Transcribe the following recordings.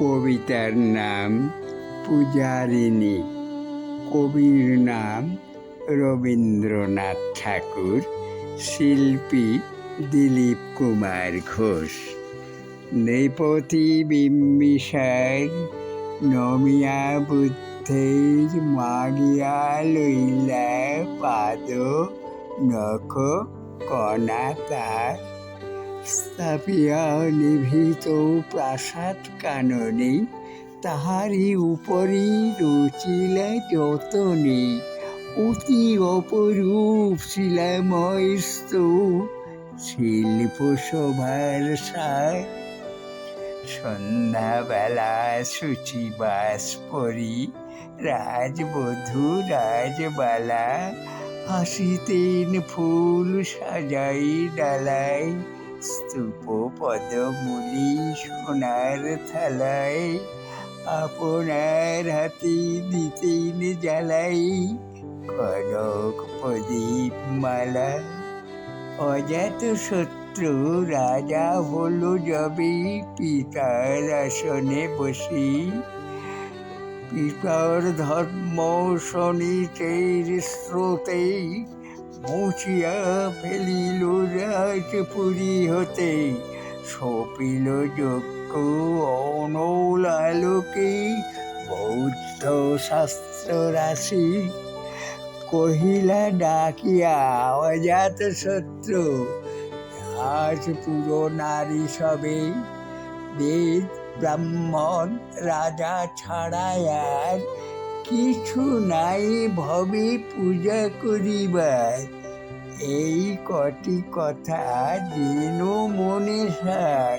কবিতার নাম পূজারিণী। কবির নাম রবীন্দ্রনাথ ঠাকুর, শিল্পী দিলীপ কুমার ঘোষ। নৃপতি বিম্বিসার নমিয়া বুদ্ধের মাগিয়া লইলা পাদ নখ কণা তার স্থাপিয়া নিভৃত প্রাসাদ কাননে তাহারি উপরি রচিলা যতনে। অতি অপরূপ শিলাময় স্তূপ শিল্প শোভার সার। সন্ধ্যাবেলা সূচিবাস পরি রাজবধূ রাজবালা হাসিতেন ফুল সাজাই ডালায় স্তূপ পদমূলি সোনার থালায় আপনার হাতে দিতেন জ্বালাই কনক প্রদীপ মালা অজাত শত্রু রাজা হলো যবে পিতার আসনে বসি পিতার ধর্ম শনিতের স্রোতে মুছিয়া ফেলিল রাজপুরী হতে। সপিল যজ্ঞ অনল আলোকে বৌদ্ধ শাস্ত্র রাশি। কহিলা, ডাকিয়া, অজাত শত্রু, আজ পুরো নারী সবে। বেদ, ব্রাহ্মণ, রাজা ছাড়াই আর কিছু নাই ভবে পূজা করিবার। এই কটি কথা যেন মনে সার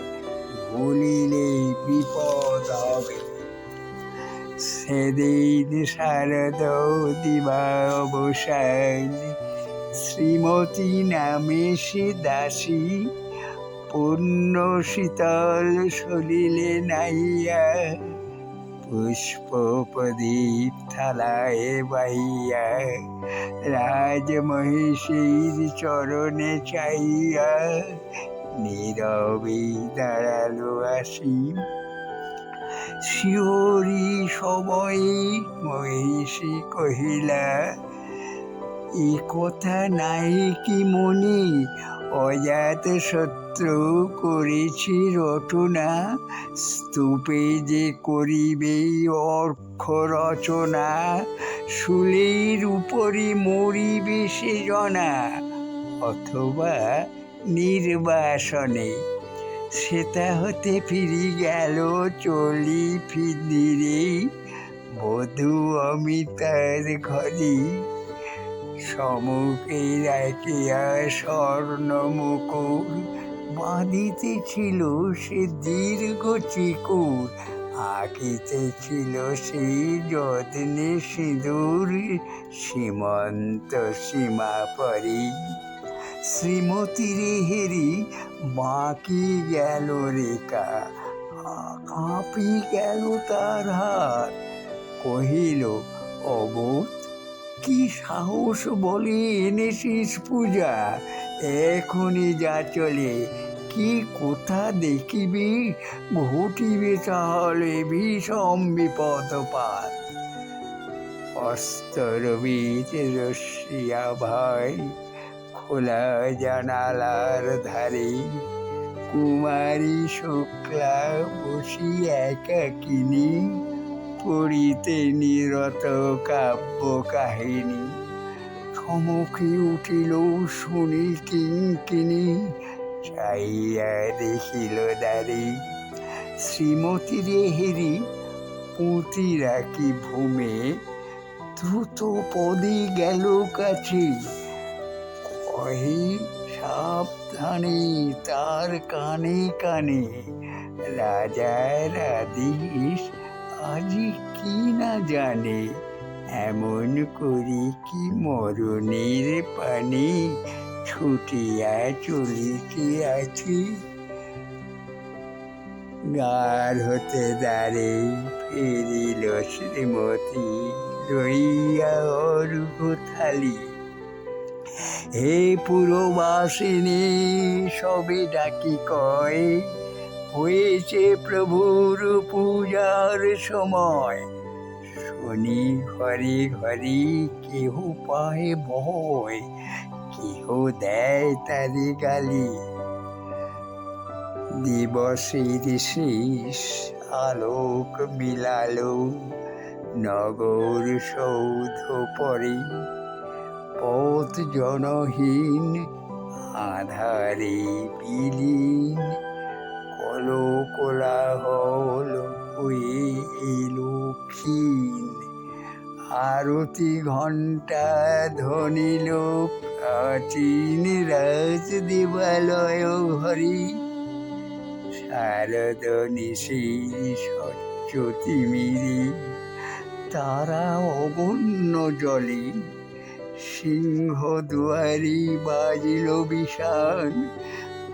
বলিলে বিপদ হবে। সেদিন শারদ দিবা অবসান, শ্রীমতী নামে সে দাসী পূর্ণ শীতল সলিলে নাইয়া পুষ্প প্রদীপ থালায় বাইয়া। রাজমহিষীর চরণে চাইয়া নীরবে দাঁড়াল আসি শিহরি সময়ে মহিষী কহিলা, এ কথা নাই কি মনে? অজাত শত্রু করেছি রটনা, স্তূপে যে করিবে অর্থ রচনা, শুলের উপরে মরিবে সে জনা, অথবা নির্বাসনে। সেটা হতে ফিরি গেল, চলি ফিরিরে, বধু অমিতার ঘরে। সমুখে রাখিয়া স্বর্ণ মুকুর বাঁধিতেছিল সে দীর্ঘ চিকুর। আঁকিতে ছিল সেই যত্নে সিঁদুর, সীমন্ত সীমা পরি শ্রীমতীরে হেরি, বাঁকি গেল রেখা কাঁপি গেল তার হাত। কহিল অবোধ কি সাহস বলে এনেছিস পূজা? এখনই যা চলে। কি কোথা দেখিবি? ঘটিবে তাহলে ভীষণ বিপদপাত। অস্তরবীজ রশিয়া ভয় খোলা জানালার ধারে। কুমারী শুক্লা বসি একাকিনী। পড়িতে নিরত কাব্য কাহিনী থমকে উঠিল শুনি কিঙ্কিনি চাইয়া দেখিল দাঁড়ি শ্রীমতীরে হেরি, পুঁতি রাখি ভূমে, দ্রুত পদে গেল কাছে। কহে, সাবধানে, তার কানে কানে রাজার আদেশ আজি কি না জানে, এমন করি কি মরণের পানে ছুটিয়া চলিতে আছি। গার হতে দাঁড়ে ফেরিল শ্রীমতী, লইয়া অর্ঘ থালি। হে পুরবাসিনী, সবে ডাকি কয় হয়েছে প্রভুর পূজার সময়। শনি হরি ঘরে কেহ পায় ভয়, কেহ দেয় তারে গালি। দিবসের শেষ আলোক মিলালো, নগর সৌধ পরে। পথ জনহীন, আধারে বিলীন কল কোলাহল ক্ষীণ আরতি ঘণ্টা ধ্বনিল প্রাচীন রাজ দেবালয় ঘরে শারদ নিশি সচ্যতি মিরি তারা অগণ্য জলে। সিংহ দুয়ারি বাজিল বিষাণ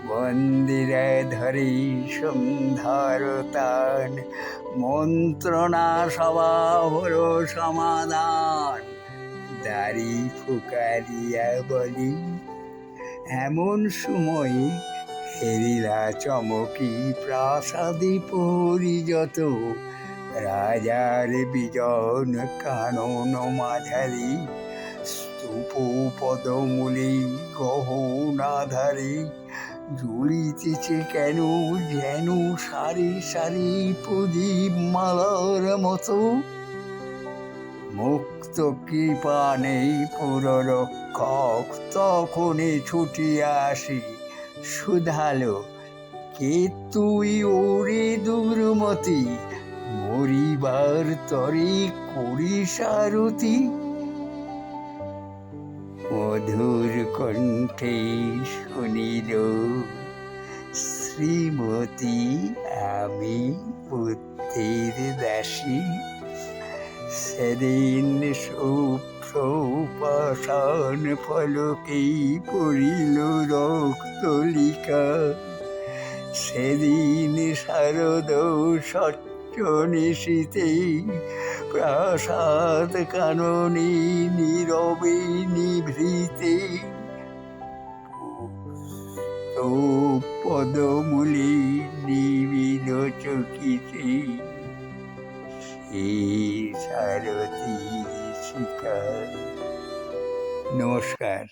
মন্দিরে ধরি সন্ধ্যার তান। মন্ত্রণা সভা হলো সমাধান। দাড়ি ফুকারিয়া বলি, এমন সময় হেরিলা চমকি প্রাসাদে পরিযত রাজার বিজন কানন মাঝারি স্তূপ পদমূলি গহনাধারী জ্বলিতেছে কেন যেন সারি সারি প্রদীপ মালার মতো? মুক্ত কৃপা নেই পুররক্ষক তখনই ছুটিয়া আসি শুধালো কে তুই ওরে দুর্মতি? মরিবার তরে করিস আরতি? মধুর কণ্ঠে শুনিল, শ্রীমতী, আমি বুদ্ধির দাসী। সেদিন সুপ্রপাশন ফলকে পড়িল রক্তলিকা। সেদিন শারদ স্বচ্ছ নিশীতে প্রাসাদ কাননে নীরবে নিভৃতে। তো পদমূলে নিবিল চকিতে সেই সারথী শিকার নমস্কার।